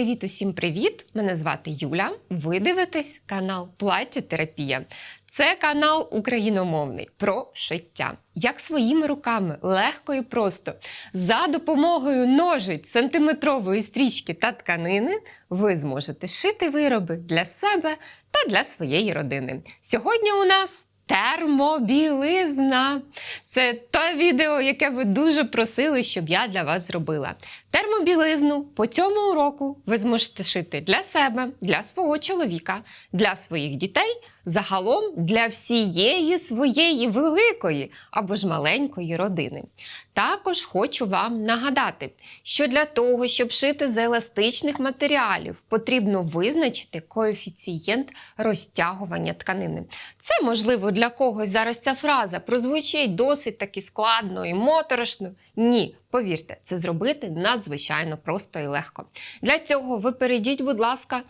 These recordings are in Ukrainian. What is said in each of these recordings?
Привіт-привіт, усім привіт! Мене звати Юля. Ви дивитесь канал Плаття Терапія. Це канал україномовний про шиття. Як своїми руками легко і просто за допомогою ножиць, сантиметрової стрічки та тканини ви зможете шити вироби для себе та для своєї родини. Сьогодні у нас термобілизна. Це те відео, яке ви дуже просили, щоб я для вас зробила. Термобілизну по цьому уроку ви зможете шити для себе, для свого чоловіка, для своїх дітей, загалом для всієї своєї великої або ж маленької родини. Також хочу вам нагадати, що для того, щоб шити з еластичних матеріалів, потрібно визначити коефіцієнт розтягування тканини. Це можливо для когось зараз ця фраза прозвучить досить таки складно і моторошно. Ні, повірте, це зробити надзвичайно просто і легко. Для цього ви перейдіть, будь ласка,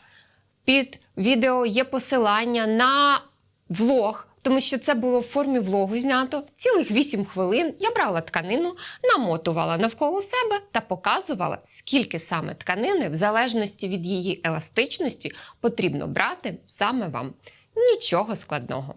під відео є посилання на влог. Тому що це було в формі влогу знято цілих 8 хвилин. Я брала тканину, намотувала навколо себе та показувала, скільки саме тканини, в залежності від її еластичності, потрібно брати саме вам. Нічого складного.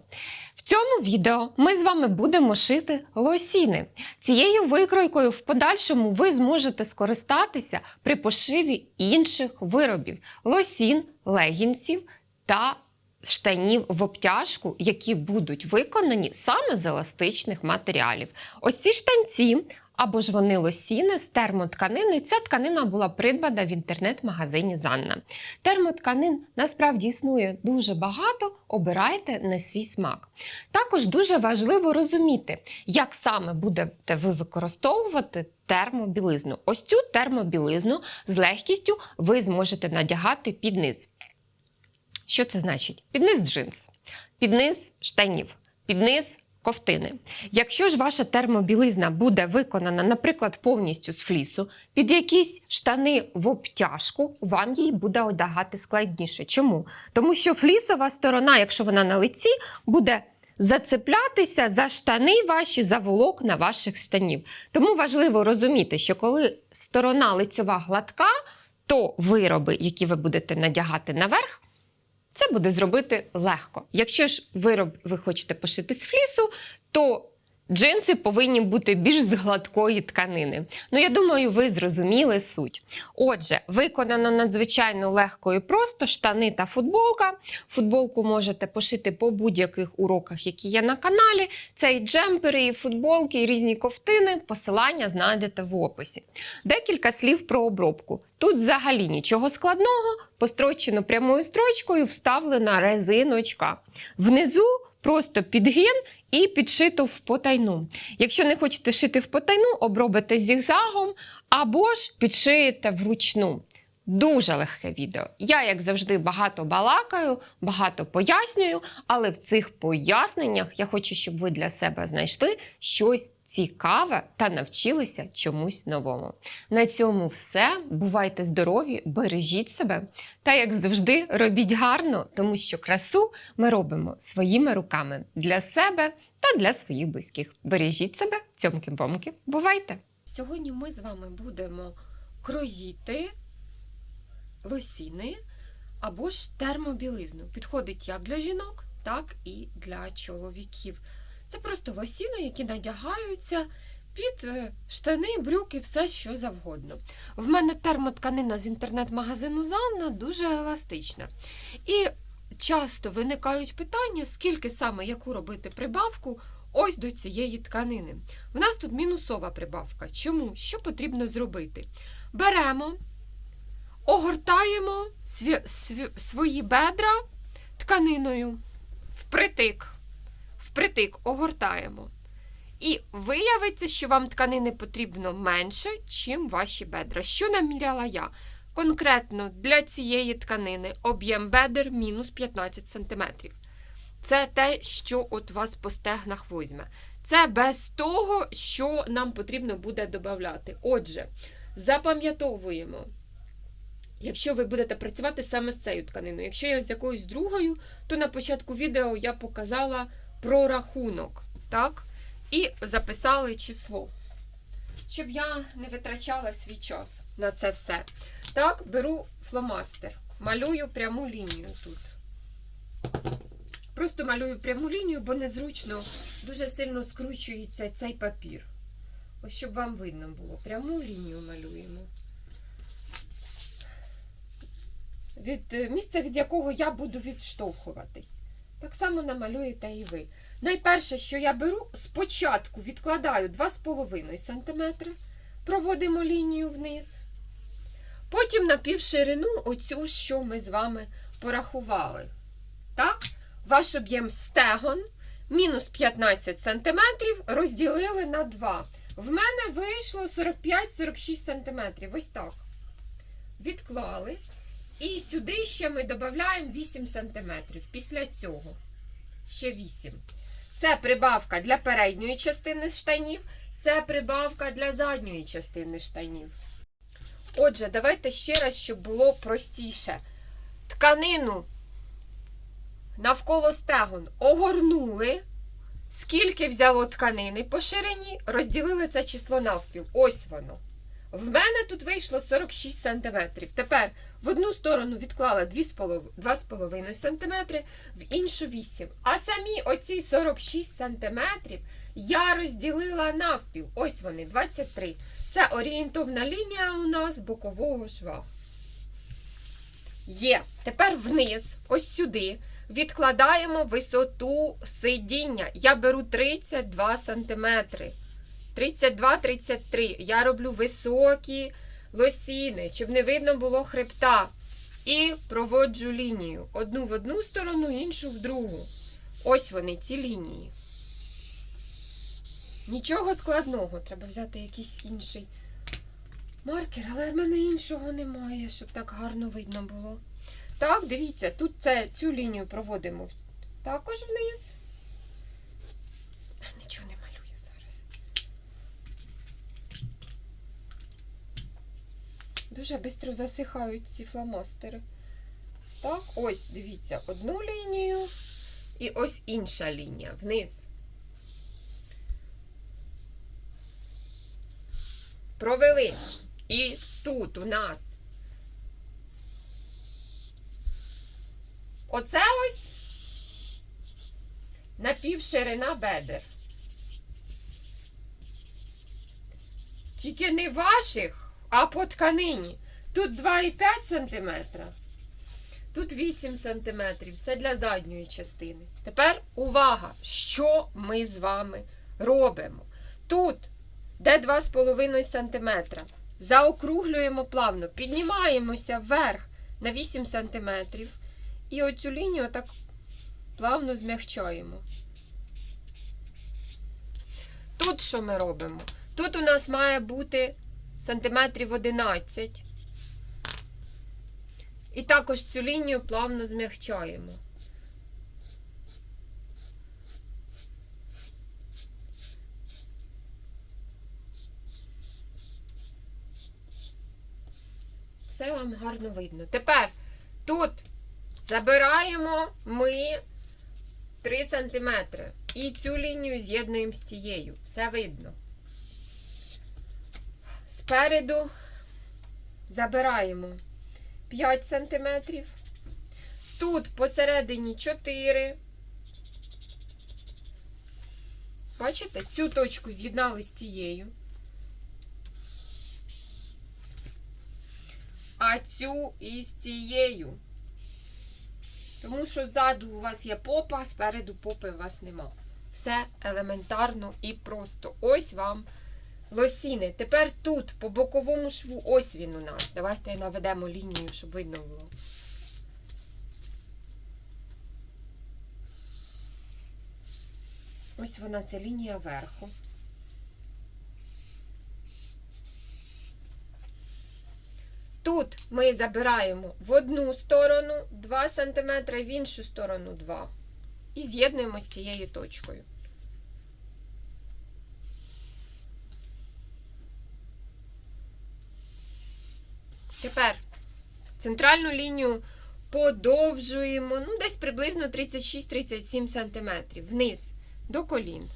В цьому відео ми з вами будемо шити лосіни. Цією викройкою в подальшому ви зможете скористатися при пошиві інших виробів лосін, легінців та штанів в обтяжку, які будуть виконані саме з еластичних матеріалів. Ось ці штанці. Або ж вони лосіни з термотканини. Ця тканина була придбана в інтернет-магазині Занна. Термотканин насправді існує дуже багато, обирайте на свій смак. Також дуже важливо розуміти, як саме будете ви використовувати термобілизну. Ось цю термобілизну з легкістю ви зможете надягати під низ. Що це значить? Під низ джинс, під низ штанів, під низ ковтини. Якщо ж ваша термобілизна буде виконана, наприклад, повністю з флісу, під якісь штани в обтяжку, вам її буде одягати складніше. Чому? Тому що флісова сторона, якщо вона на лиці, буде зацеплятися за штани ваші, за волокна ваших штанів. Тому важливо розуміти, що коли сторона лицьова гладка, то вироби, які ви будете надягати наверх, це буде зробити легко. Якщо ж вироб ви хочете пошити з флісу, то джинси повинні бути більш з гладкої тканини. Ну, я думаю, ви зрозуміли суть. Отже, виконано надзвичайно легко і просто штани та футболка. Футболку можете пошити по будь-яких уроках, які є на каналі. Це і джемпери, і футболки, і різні ковтини. Посилання знайдете в описі. Декілька слів про обробку. Тут взагалі нічого складного, построчено прямою строчкою, вставлена резиночка. Внизу просто підгін і підшито в потайну. Якщо не хочете шити в потайну, обробите зігзагом або ж підшиєте вручну. Дуже легке відео. Я, як завжди, багато балакаю, багато пояснюю, але в цих поясненнях я хочу, щоб ви для себе знайшли щось цікаве та навчилися чомусь новому. На цьому все. Бувайте здорові, бережіть себе. Та, як завжди, робіть гарно, тому що красу ми робимо своїми руками для себе та для своїх близьких. Бережіть себе, цьомки-бомки, бувайте! Сьогодні ми з вами будемо кроїти лосіни або ж термобілизну. Підходить як для жінок, так і для чоловіків. Це просто лосіни, які надягаються під е, штани, брюки, все що завгодно. В мене термотканина з інтернет-магазину Занна дуже еластична. І часто виникають питання, скільки саме яку робити прибавку ось до цієї тканини. В нас тут мінусова прибавка. Чому? Що потрібно зробити? Беремо, огортаємо сві- сві- свої бедра тканиною впритик впритик огортаємо. І виявиться, що вам тканини потрібно менше, чим ваші бедра. Що наміряла я? Конкретно для цієї тканини об'єм бедер мінус 15 см. Це те, що от вас по стегнах возьме. Це без того, що нам потрібно буде додати. Отже, запам'ятовуємо. Якщо ви будете працювати саме з цією тканиною. Якщо я з якоюсь другою, то на початку відео я показала прорахунок, так? І записали число. Щоб я не витрачала свій час на це все. Так, беру фломастер, малюю пряму лінію тут. Просто малюю пряму лінію, бо незручно дуже сильно скручується цей папір. Ось щоб вам видно було. Пряму лінію малюємо. Від е, місця, від якого я буду відштовхуватись. Так само намалюєте і ви. Найперше, що я беру, спочатку відкладаю 2,5 см, проводимо лінію вниз. Потім на півширину оцю, що ми з вами порахували. Так? Ваш об'єм стегон мінус 15 см розділили на 2. В мене вийшло 45-46 см. Ось так. Відклали. І сюди ще ми додаємо 8 см. Після цього ще 8. Це прибавка для передньої частини штанів, це прибавка для задньої частини штанів. Отже, давайте ще раз, щоб було простіше. Тканину навколо стегон огорнули. Скільки взяло тканини по ширині, розділили це число навпіл. Ось воно. В мене тут вийшло 46 см. Тепер в одну сторону відклала 2,5 см, в іншу 8. А самі оці 46 см я розділила навпіл. Ось вони, 23. Це орієнтовна лінія у нас бокового шва. Є. Тепер вниз, ось сюди, відкладаємо висоту сидіння. Я беру 32 см. 32-33. Я роблю високі лосіни, щоб не видно було хребта. І проводжу лінію. Одну в одну сторону, іншу в другу. Ось вони, ці лінії. Нічого складного. Треба взяти якийсь інший маркер, але в мене іншого немає, щоб так гарно видно було. Так, дивіться, тут це, цю лінію проводимо також вниз. Нічого не малює зараз. Дуже швидко засихають ці фломастери. Так, ось, дивіться, одну лінію і ось інша лінія вниз. Провели. І тут у нас. Оце ось напівширина бедер. Тільки не ваших, а по тканині. Тут 2,5 см, тут 8 см. Це для задньої частини. Тепер увага, що ми з вами робимо. Тут, де 2,5 см, заокруглюємо плавно, піднімаємося вверх на 8 см. І оцю лінію так плавно змягчаємо. Тут що ми робимо? Тут у нас має бути сантиметрів 11. І також цю лінію плавно змягчаємо. Все вам гарно видно. Тепер тут забираємо ми 3 см. І цю лінію з'єднуємо з цією. Все видно. Спереду забираємо 5 см. Тут посередині 4. Бачите, цю точку з'єднали з цією. А цю із цією. Тому що ззаду у вас є попа, спереду попи у вас нема. Все елементарно і просто. Ось вам лосіни. Тепер тут, по боковому шву, ось він у нас. Давайте наведемо лінію, щоб видно було. Ось вона, ця лінія верху. Тут ми забираємо в одну сторону 2 см, в іншу сторону 2 І з'єднуємо з цією точкою. Тепер центральну лінію подовжуємо, ну, десь приблизно 36-37 см вниз до колін.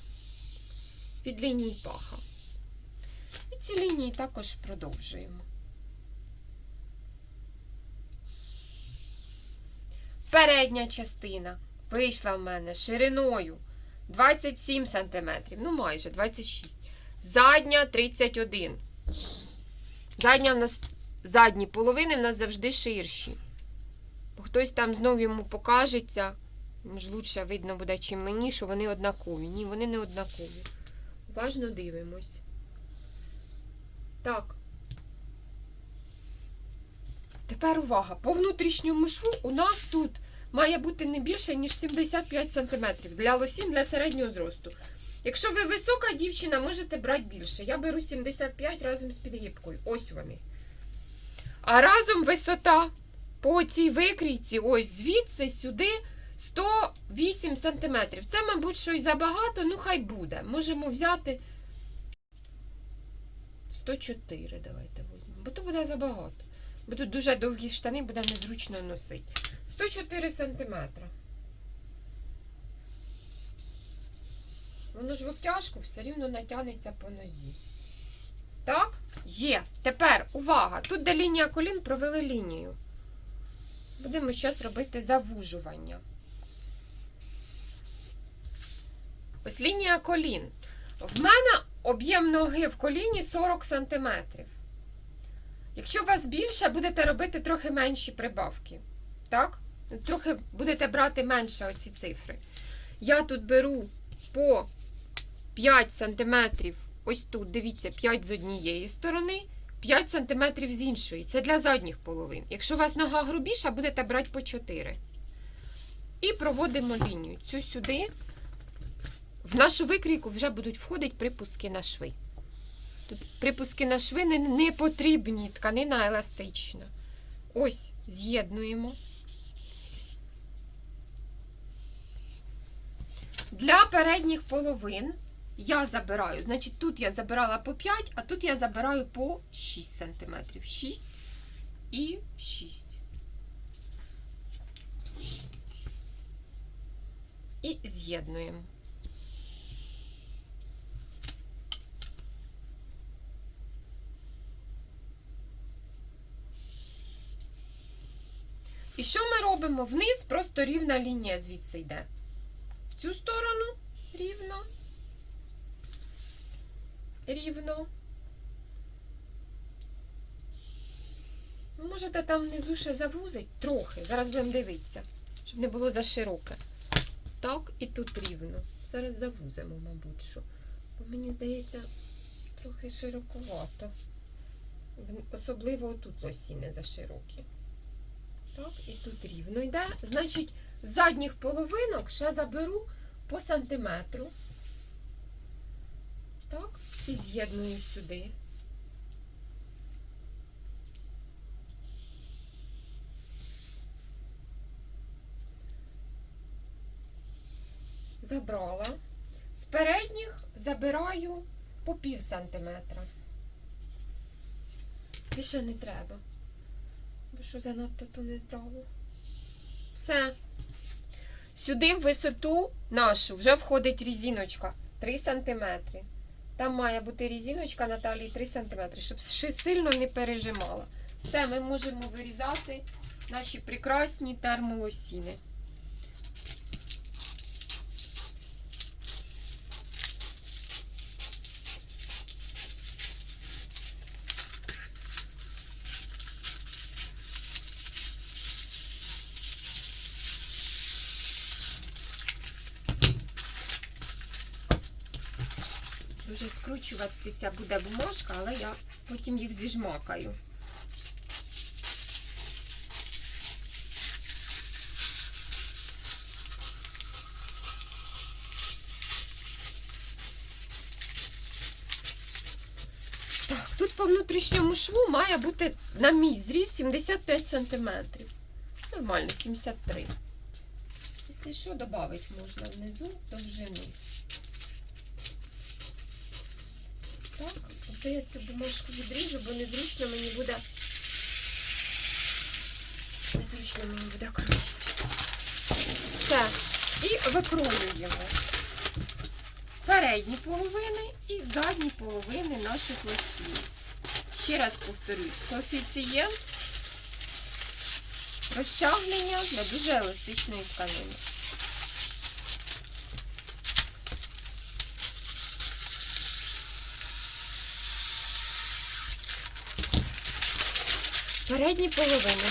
Під лінією паха. І ці лінії також продовжуємо. Передня частина вийшла в мене шириною 27 см, ну майже 26 Задня 31. Задня в нас задні половини в нас завжди ширші. Бо хтось там знов йому покажеться, може лучше видно буде, чим мені, що вони однакові. Ні, вони не однакові. Уважно дивимось. Так. Тепер увага. По внутрішньому шву у нас тут має бути не більше, ніж 75 см для лосін для середнього зросту. Якщо ви висока дівчина, можете брати більше. Я беру 75 разом з підгибкою. Ось вони. А разом висота по цій викрійці, ось звідси сюди 108 см. Це, мабуть, що й забагато, ну хай буде. Можемо взяти 104, давайте візьмемо. Бо то буде забагато. Бо дуже довгі штани, буде незручно носити. 104 см. Воно ж в обтяжку все рівно натягнеться по нозі. Так? Є. Тепер увага! Тут, де лінія колін, провели лінію. Будемо зараз робити завужування. Ось лінія колін. В мене об'єм ноги в коліні 40 см. Якщо у вас більше, будете робити трохи менші прибавки. Так? Трохи будете брати менше оці цифри. Я тут беру по 5 см. Ось тут, дивіться, 5 з однієї сторони, 5 см з іншої. Це для задніх половин. Якщо у вас нога грубіша, будете брати по 4. І проводимо лінію. Цю сюди. В нашу викрійку вже будуть входити припуски на шви. Тут припуски на шви не, не потрібні, тканина еластична. Ось, з'єднуємо. Для передніх половин я забираю, значить, тут я забирала по 5, а тут я забираю по 6 см. 6 і 6. І з'єднуємо. І що ми робимо? Вниз просто рівна лінія звідси йде. В цю сторону рівно. Рівно. Ви Можете там внизу ще завузить трохи. Зараз будемо дивитися, щоб не було зашироке. Так, і тут рівно. Зараз завузимо, мабуть, що. Бо мені здається, трохи широкувато. Особливо тут лосіни заширокі. Так, і тут рівно йде. Значить, задніх половинок ще заберу по сантиметру. Так, і з'єдную сюди. Забрала. З передніх забираю по пів сантиметра. Більше не треба. Бо що занадто то нездраво. Все. Сюди в висоту нашу вже входить різіночка 3 см. Там має бути різіночка на талії 3 см, щоб сильно не пережимала. Все, ми можемо вирізати наші прекрасні термолосіни. Дуже скручуватися буде бумажка, але я потім їх зіжмакаю. Так, тут по внутрішньому шву має бути на мій зріз 75 см. Нормально, 73. Якщо що, додати можна внизу довжини. Так, оце я цю бумажку відріжу, бо незручно мені буде. Незручно мені буде кроїти. Все. І викроюємо передні половини і задні половини наших лосів. Ще раз повторюсь, коефіцієнт розтягнення для дуже еластичної тканини. Передні половини.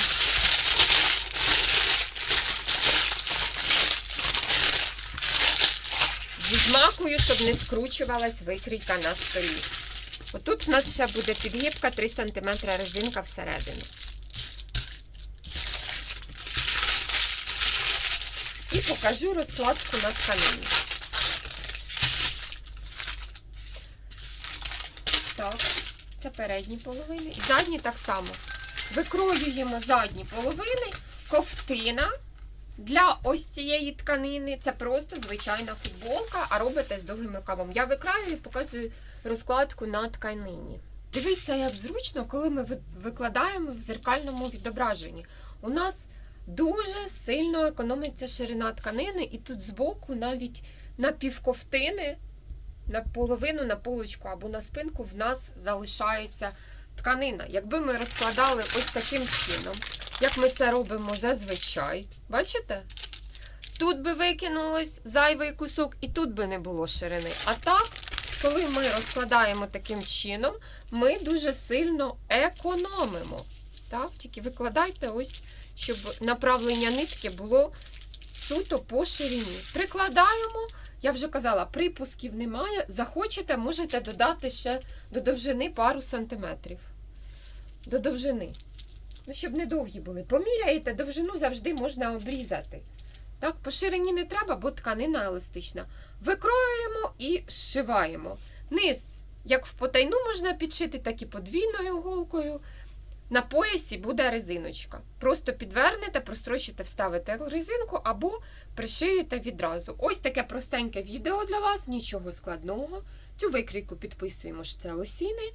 Відмакую, щоб не скручувалась викрійка на столі. Отут в нас ще буде підгибка 3 см резинка всередину. І покажу розкладку на тканині. Так, це передні половини. І задні так само. Викроюємо задні половини, ковтина. Для ось цієї тканини це просто звичайна футболка, а робите з довгим рукавом. Я викраю і показую розкладку на тканині. Дивіться, як зручно, коли ми викладаємо в зеркальному відображенні. У нас дуже сильно економиться ширина тканини, і тут збоку навіть на півковтини, на половину, на полочку або на спинку в нас залишається тканина. Якби ми розкладали ось таким чином, як ми це робимо зазвичай, бачите? Тут би викинулось зайвий кусок, і тут би не було ширини. А так, коли ми розкладаємо таким чином, ми дуже сильно економимо. Так? Тільки викладайте ось, щоб направлення нитки було суто по ширині. Прикладаємо, я вже казала, припусків немає. Захочете, можете додати ще до довжини пару сантиметрів. До довжини. Ну, щоб не довгі були. Поміряєте, довжину завжди можна обрізати. Так, по ширині не треба, бо тканина еластична. Викроюємо і зшиваємо. Низ, як в потайну можна підшити, так і подвійною голкою. На поясі буде резиночка. Просто підвернете, прострочите, вставите резинку або пришиєте відразу. Ось таке простеньке відео для вас, нічого складного. Цю викрійку підписуємо, що це лосіни.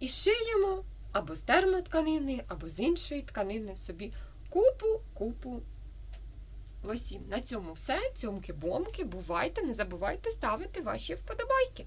І шиємо або з термотканини, або з іншої тканини собі купу-купу лосін. На цьому все. Цьомки-бомки. Бувайте, не забувайте ставити ваші вподобайки.